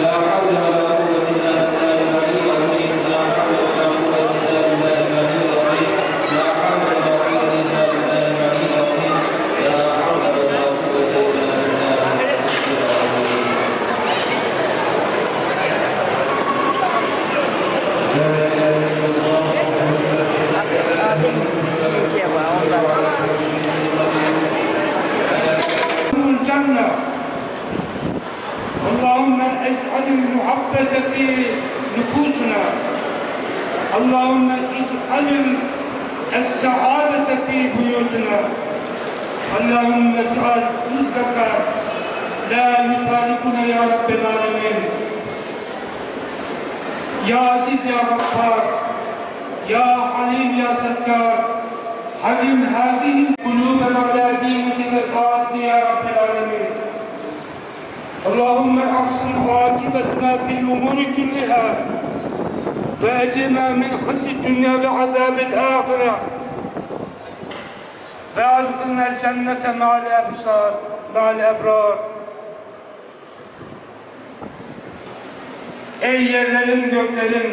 لا اجعل المحبة في نفوسنا اللهم اجعل السعادة في بيوتنا اللهم اجعل رزقك لا يفارقنا يا رب العالمين يا عزيز يا غفار يا حليم يا ستار حرم هذه القلوب على دينك وطاعتك يا رب العالمين اللهم احسن عاقبتنا في الامور كلها واجرنا من خزي الدنيا وعذاب الاخره وادخلنا الجنه مع الابصار مع الابرار Ey yerlerin göklerin,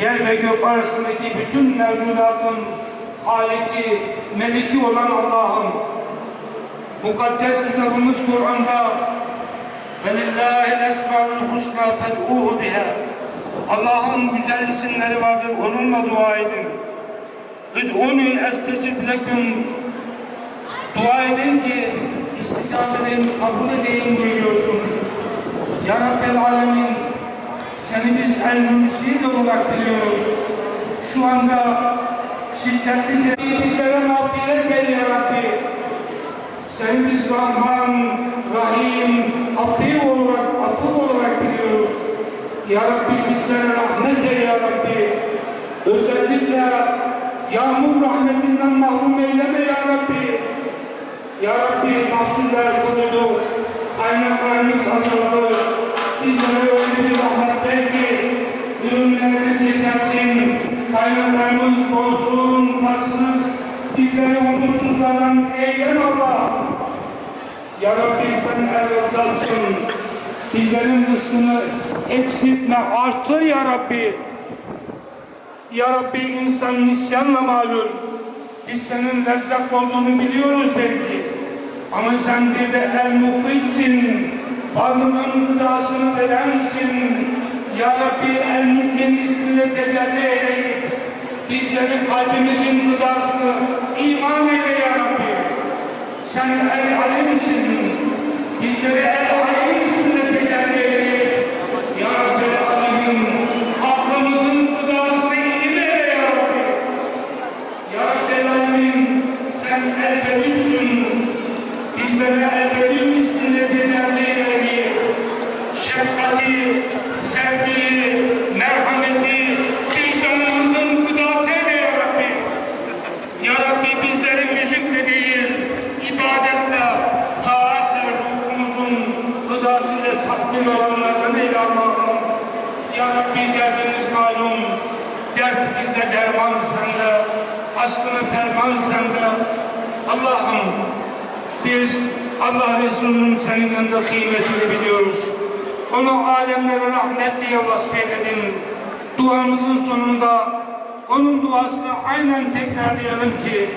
yer ve gök arasındaki bütün mevcudatın Haliki, Meliki olan Allah'ım, mukaddes kitabımız Kur'an'da Velillahil esmaül husna fed'uhu biha. Allah'ın güzel isimleri vardır. Onunla dua edin. Üd'uni estecib lekum. Dua edin ki isticabelerin kabul edeyim buyuruyorsun. Ya Rabbel Alemin seni biz el mürsil olarak biliyoruz. Şu anda şiddetli bir sene mahvoldu. Seni biz Rahman, Rahim, Afi olarak, Atıf olarak biliyoruz. Ya Rabbi bizlere rahmet eyle ya Rabbi. Özellikle yağmur rahmetinden mahrum eyleme ya Rabbi. Ya Rabbi mahsuller kurudu, kaynaklarımız azaldı. Ya Rabbi sen el-Rezzak'sın, bizlerin rızkını eksiltme, artır ya Rabbi. Ya Rabbi insan nisyanla malum. Biz senin rezzak olduğunu biliyoruz belki. Ama sen bir de el muhitsin. Varlığın gıdasını verensin. Ya Rabbi el mukmin ismini tecelli eyleyip bizleri kalbimizin gıdasını iman eyle ya Rabbi. Sen el alimsin. Bizleri müzikle değil, ibadetle, taatle ruhumuzun gıdasıyla tatmin olanlardan eyle Allah'ım. Ya Rabbi derdimiz malum, dert bizde derman sende, aşkını ferman sende. Allah'ım biz Allah Resulü'nün senin yanında kıymetini biliyoruz. Onu alemlere rahmet diye vasfeyledin. Duamızın sonunda onun duasını aynen tekrarlayalım ki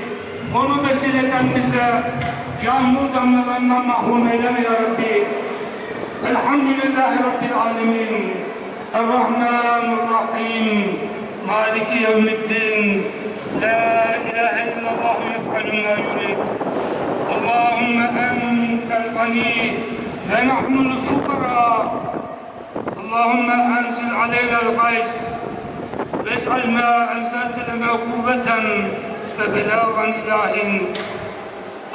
onu vesileden bize yağmur damlalarından mahrum eyleme ya Rabbi. Elhamdülillahi Rabbil alemin. Errahmanirrahim. Maliki yevmiddin. La ilahe illallah yef'alü ma yurid. اللهم أنت الغني ونحن الفقراء اللهم أنزل علينا الغيث واجعل ما أنزلت لنا قوة وبلاغا إلى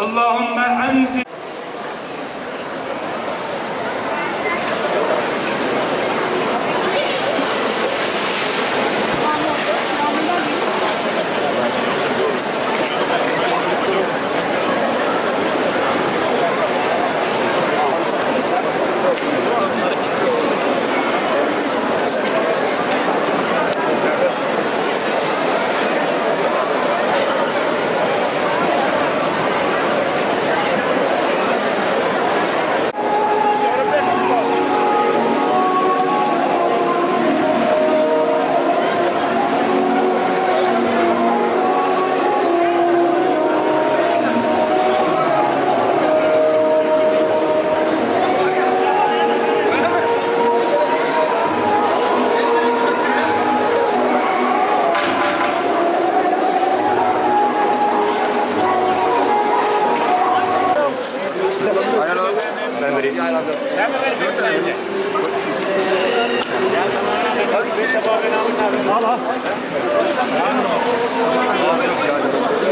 اللهم أنزل Al al.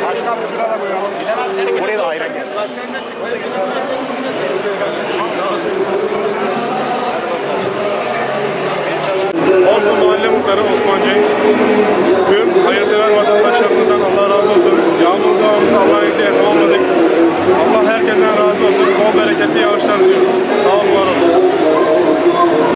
Başkan şuraya koyalım. Buraya da ayran gel. Ordu Mahalle Muhtarı Osman Cenk.